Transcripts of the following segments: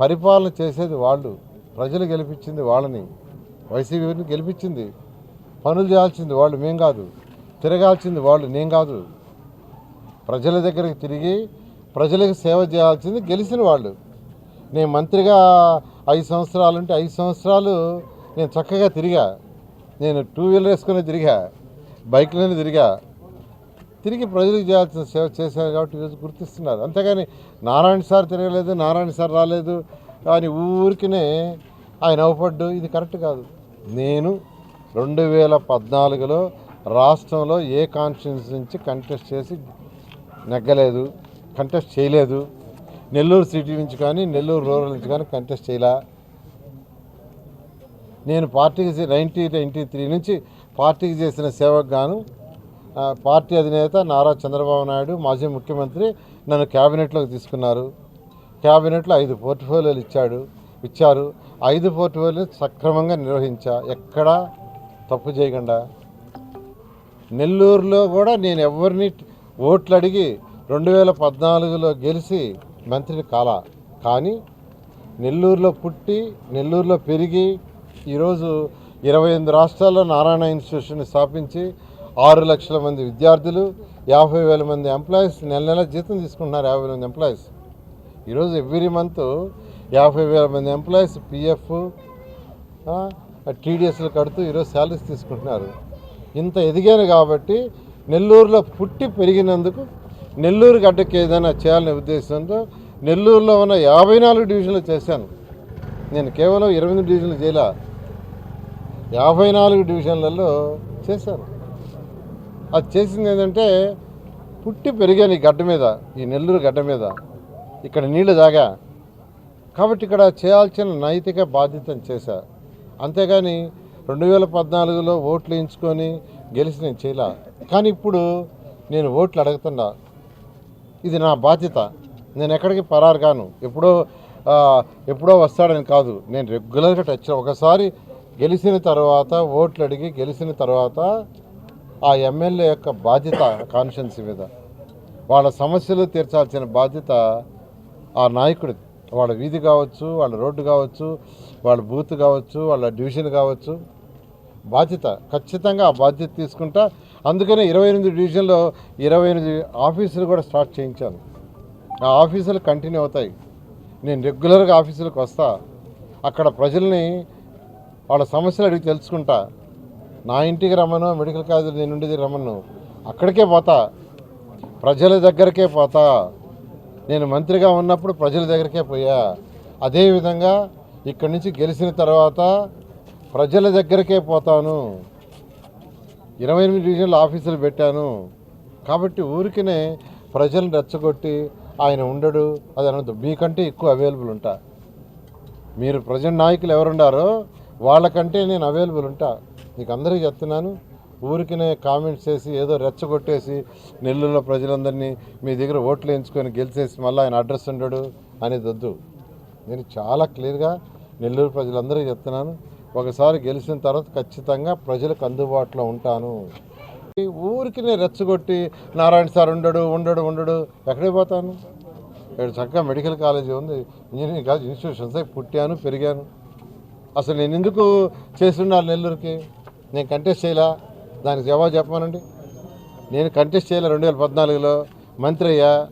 పరిపాలన చేసేది వాళ్ళు. ప్రజలు గెలిపించింది వాళ్ళని. వైసీపీని గెలిపించింది. పనులు చేయాల్సింది వాళ్ళు. మేం కాదు. తిరగాల్సింది వాళ్ళు. నేను కాదు. ప్రజల దగ్గరికి తిరిగి ప్రజలకు సేవ చేయాల్సింది గెలిచిన వాళ్ళు. నేను మంత్రిగా ఐదు సంవత్సరాలు ఉంటే ఐదు సంవత్సరాలు నేను చక్కగా తిరిగా. నేను టూ వీలర్ వేసుకుని తిరిగా. బైక్లోనే తిరిగా. తిరిగి ప్రజలకు చేయాల్సిన సేవ చేశారు కాబట్టి ఈరోజు గుర్తిస్తున్నారు. అంతేగాని నారాయణ సార్ తిరగలేదు నారాయణ సార్ రాలేదు అని ఊరికినే ఆయన అవపడ్డు. ఇది కరెక్ట్ కాదు. నేను రెండు వేల పద్నాలుగులో రాష్ట్రంలో ఏ కాన్స్టిట్యూన్స్ నుంచి కంటెస్ట్ చేసి నెగ్గలేదు కంటెస్ట్ చేయలేదు నెల్లూరు సిటీ నుంచి కానీ నెల్లూరు రూరల్ నుంచి కానీ కంటెస్ట్ చేయలే. నేను పార్టీకి నైన్టీ నైంటీ త్రీ నుంచి పార్టీకి చేసిన సేవకు గాను పార్టీ అధినేత నారా చంద్రబాబు నాయుడు మాజీ ముఖ్యమంత్రి నన్ను క్యాబినెట్లోకి తీసుకున్నారు. క్యాబినెట్లో ఐదు పోర్ట్ఫోలియోలు ఇచ్చాడు ఇచ్చారు. ఐదు పోర్ట్ఫోలియోలు సక్రమంగా నిర్వహించా. ఎక్కడా తప్పు చేయకుండా. నెల్లూరులో కూడా నేను ఎవరిని ఓట్లు అడిగి రెండు వేల పద్నాలుగులో గెలిచి మంత్రిని కాలా. కానీ నెల్లూరులో పుట్టి నెల్లూరులో పెరిగి ఈరోజు ఇరవై ఎనిమిది రాష్ట్రాల్లో నారాయణ ఇన్స్టిట్యూషన్ స్థాపించి ఆరు లక్షల మంది విద్యార్థులు యాభై వేల మంది ఎంప్లాయీస్ నెల నెల జీతం తీసుకుంటున్నారు యాభై మంది ఎంప్లాయీస్ ఈరోజు ఎవ్రీ మంత్ యాభై వేల మంది ఎంప్లాయీస్ పిఎఫ్ టీడీఎస్లు కడుతూ ఈరోజు శాలరీస్ తీసుకుంటున్నారు. ఇంత ఎదిగాను కాబట్టి నెల్లూరులో పుట్టి పెరిగినందుకు నెల్లూరు గడ్డకి ఏదైనా చేయాలనే ఉద్దేశంతో నెల్లూరులో ఉన్న యాభై నాలుగు డివిజన్లు చేశాను. నేను కేవలం ఇరవై ఎనిమిది డివిజన్లు చేయలే యాభై నాలుగు డివిజన్లలో చేశాను. అది చేసింది ఏంటంటే పుట్టి పెరిగాను ఈ గడ్డ మీద ఈ నెల్లూరు గడ్డ మీద. ఇక్కడ నీళ్ళు తాగా. కాబట్టి ఇక్కడ చేయాల్సిన నైతిక బాధ్యతను చేశా. అంతేగాని రెండు వేల పద్నాలుగులో ఓట్లు ఎంచుకొని గెలిచి నేను చేయలే. కానీ ఇప్పుడు నేను ఓట్లు అడుగుతున్నా. ఇది నా బాధ్యత. నేను ఎక్కడికి పరారు కాను. ఎప్పుడో ఎప్పుడో వస్తాడని కాదు. నేను రెగ్యులర్గా టచ్ ఒకసారి గెలిచిన తర్వాత ఓట్లు అడిగి గెలిచిన తర్వాత ఆ ఎమ్మెల్యే యొక్క బాధ్యత కాన్షియన్స్ మీద. వాళ్ళ సమస్యలు తీర్చాల్సిన బాధ్యత ఆ నాయకుడిది. వాళ్ళ వీధి కావచ్చు వాళ్ళ రోడ్డు కావచ్చు వాళ్ళ బూత్ కావచ్చు వాళ్ళ డివిజన్ కావచ్చు. బాధ్యత ఖచ్చితంగా ఆ బాధ్యత తీసుకుంటా. అందుకనే ఇరవై ఎనిమిది డివిజన్లో ఇరవై ఎనిమిది ఆఫీసులు కూడా స్టార్ట్ చేయించాను. ఆ ఆఫీసులు కంటిన్యూ అవుతాయి. నేను రెగ్యులర్గా ఆఫీసులకు వస్తా. అక్కడ ప్రజల్ని వాళ్ళ సమస్యలు అడిగి తెలుసుకుంటా. నా ఇంటికి రమ్మను మెడికల్ కాలేజీలో నేను ఉండేది రమ్మను. అక్కడికే పోతా. ప్రజల దగ్గరకే పోతా. నేను మంత్రిగా ఉన్నప్పుడు ప్రజల దగ్గరకే పోయా. అదేవిధంగా ఇక్కడి నుంచి గెలిచిన తర్వాత ప్రజల దగ్గరకే పోతాను. ఇరవై ఎనిమిది డివిజన్ల ఆఫీసులు పెట్టాను. కాబట్టి ఊరికినే ప్రజలను రెచ్చగొట్టి ఆయన ఉండడు అది అనద్దు. మీకంటే ఎక్కువ అవైలబుల్ ఉంటా. మీరు ప్రజెంట్ నాయకులు ఎవరుండారో వాళ్ళకంటే నేను అవైలబుల్ ఉంటా. మీకు అందరికీ చెప్తున్నాను ఊరికినే కామెంట్స్ చేసి ఏదో రెచ్చగొట్టేసి నెల్లూరులో ప్రజలందరినీ మీ దగ్గర ఓట్లు వేయించుకొని గెలిచేసి మళ్ళీ ఆయన అడ్రస్ ఉండడు అనేది వద్దు. నేను చాలా క్లియర్గా నెల్లూరు ప్రజలందరికీ చెప్తున్నాను ఒకసారి గెలిచిన తర్వాత ఖచ్చితంగా ప్రజలకు అందుబాటులో ఉంటాను. ఊరికినే ఊరికి నేను రెచ్చగొట్టి నారాయణ సార్ ఉండడు ఉండడు ఉండడు ఎక్కడికి పోతాను? ఇక్కడ చక్కగా మెడికల్ కాలేజీ ఉంది ఇంజనీరింగ్ కాలేజ్ ఇన్స్టిట్యూషన్స్ పుట్టాను పెరిగాను. అసలు నేను ఎందుకు చేసి ఉండాలి నెల్లూరుకి? నేను కంటెస్ట్ చేయలా? దానికి జవాబు చెప్పమానండి. నేను కంటెస్ట్ చేయలే రెండు వేల పద్నాలుగులో? మంత్రి అయ్యా?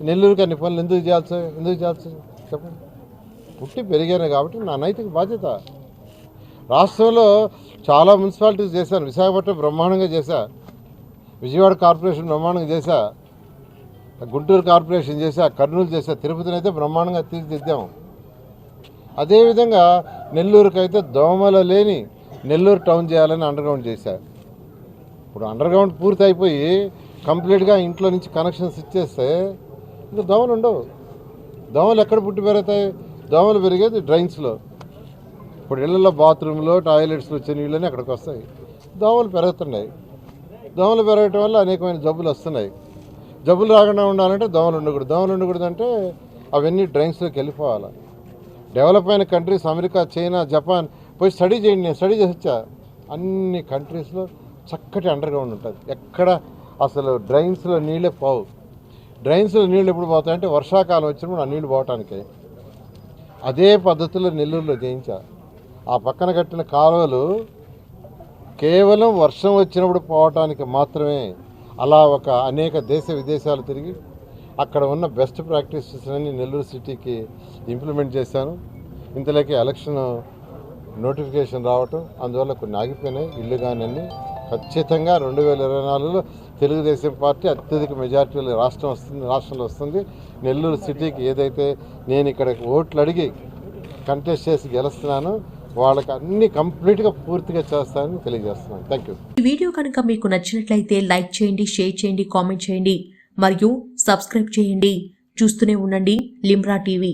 నెల్లూరుకి అన్ని పనులు ఎందుకు చేయాల్సి ఎందుకు చేయాల్సి చెప్పండి. పుట్టి పెరిగాను కాబట్టి నా నైతిక బాధ్యత. రాష్ట్రంలో చాలా మున్సిపాలిటీస్ చేశాను. విశాఖపట్నం బ్రహ్మాండంగా చేశా. విజయవాడ కార్పొరేషన్ బ్రహ్మాండంగా చేశా. గుంటూరు కార్పొరేషన్ చేశా. కర్నూలు చేశా. తిరుపతిని అయితే బ్రహ్మాండంగా తీర్చిదిద్దాం. అదేవిధంగా నెల్లూరుకి అయితే దోమలు లేని నెల్లూరు టౌన్ చేయాలని అండర్గ్రౌండ్ చేశారు ఇప్పుడు అండర్గ్రౌండ్ పూర్తి అయిపోయి కంప్లీట్గా ఇంట్లో నుంచి కనెక్షన్స్ ఇచ్చేస్తే ఇంకా దోమలు ఉండవు. దోమలు ఎక్కడ పుట్టి పెరుగుతాయి? దోమలు పెరిగేది డ్రైన్స్లో ఇప్పుడు ఇళ్ళలో బాత్రూంలో టాయిలెట్స్లో వచ్చే నీళ్ళని అక్కడికి వస్తాయి. దోమలు పెరుగుతున్నాయి. దోమలు పెరగటం వల్ల అనేకమైన జబ్బులు వస్తున్నాయి. జబ్బులు రాకుండా ఉండాలంటే దోమలు ఉండకూడదు. దోమలు ఉండకూడదు అంటే అవన్నీ డ్రైన్స్లోకి వెళ్ళిపోవాలి. డెవలప్ అయిన కంట్రీస్ అమెరికా చైనా జపాన్ పోయి స్టడీ చేయండి నేను స్టడీ చేసి వచ్చా. అన్ని కంట్రీస్లో చక్కటి అండర్ గ్రౌండ్ ఉంటుంది. ఎక్కడ అసలు డ్రైన్స్లో నీళ్ళే పోవు. డ్రైన్స్లో నీళ్ళు ఎప్పుడు పోతాయంటే వర్షాకాలం వచ్చినప్పుడు ఆ నీళ్ళు పోవటానికి. అదే పద్ధతిలో నెల్లూరులో చేయించా. ఆ పక్కన కట్టిన కాలువలు కేవలం వర్షం వచ్చినప్పుడు పోవటానికి మాత్రమే. అలా ఒక అనేక దేశ విదేశాలు తిరిగి అక్కడ ఉన్న బెస్ట్ ప్రాక్టీసెస్ అన్ని నెల్లూరు సిటీకి ఇంప్లిమెంట్ చేశాను. ఇంతలోకి ఎలక్షన్ నోటిఫికేషన్ రావటం అందువల్ల కొన్ని ఆగిపోయినాయి. ఇల్లు కానీ ఖచ్చితంగా రెండు వేల ఇరవై నాలుగులో తెలుగుదేశం పార్టీ అత్యధిక మెజార్టీ రాష్ట్రం వస్తుంది రాష్ట్రంలో వస్తుంది. నెల్లూరు సిటీకి ఏదైతే నేను ఇక్కడ ఓట్లు అడిగి కంటెస్ట్ చేసి గెలుస్తున్నానో వాళ్ళకి అన్ని కంప్లీట్గా పూర్తిగా చేస్తానని తెలియజేస్తున్నాను. థ్యాంక్ యూ ఈ వీడియో కనుక మీకు నచ్చినట్లయితే లైక్ చేయండి షేర్ చేయండి కామెంట్ చేయండి. మరియు సబ్స్క్రైబ్ చేయండి. చూస్తూనే ఉండండి లిమ్రా టీవీ.